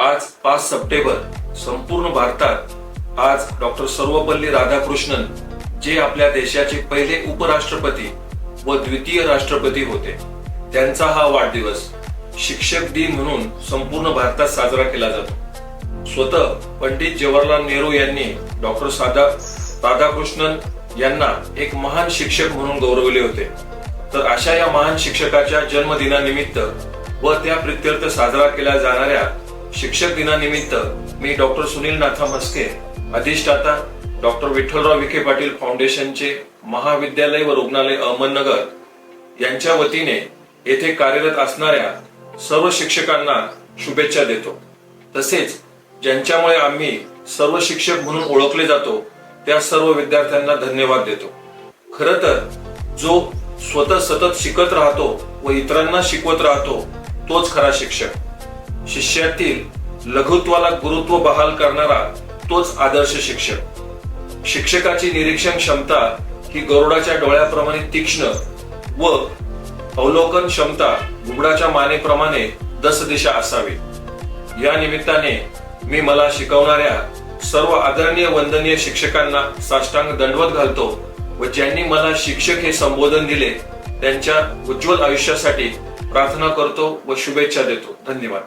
आज पाच सप्टेंबर संपूर्ण भारतात आज डॉक्टर सर्वपल्ली राधाकृष्णन जे आपल्या देशाचे पहिले उपराष्ट्रपती व द्वितीय राष्ट्रपती होते त्यांचा हा वाढदिवस शिक्षक दिन म्हणून संपूर्ण भारतात साजरा केला जातो. स्वतः पंडित जवाहरलाल नेहरू यांनी डॉक्टर साधा राधाकृष्णन यांना एक महान शिक्षक म्हणून गौरवले होते. तर अशा या महान शिक्षकाच्या जन्मदिनानिमित्त व त्या प्रित्यर्थ साजरा केल्या जाणाऱ्या शिक्षक दिनानिमित्त मी डॉक्टर सुनील नाथा मस्के अधिष्ठाता डॉक्टर विठ्ठलराव विखे पाटील फाउंडेशनचे महाविद्यालय व रुग्णालय अहमदनगर यांच्या वतीने येथे कार्यरत असणाऱ्या सर्व शिक्षकांना शुभेच्छा देतो. तसेच ज्यांच्यामुळे आम्ही सर्व शिक्षक म्हणून ओळखले जातो त्या सर्व विद्यार्थ्यांना धन्यवाद देतो. खर तर जो स्वतः सतत शिकत राहतो व इतरांना शिकवत राहतो तोच खरा शिक्षक. शिष्यातील लघुत्वाला गुरुत्व बहाल करणारा तोच आदर्श शिक्षक. शिक्षकाची निरीक्षण क्षमता ही गरुडाच्या डोळ्याप्रमाणे तीक्ष्ण व अवलोकन क्षमता घुबडाच्या मानेप्रमाणे दस दिशा असावी. या निमित्ताने मी मला शिकवणाऱ्या सर्व आदरणीय वंदनीय शिक्षकांना साष्टांग दंडवत घालतो व ज्यांनी मला शिक्षक हे संबोधन दिले त्यांच्या उज्ज्वल आयुष्यासाठी प्रार्थना करतो व शुभेच्छा देतो. धन्यवाद.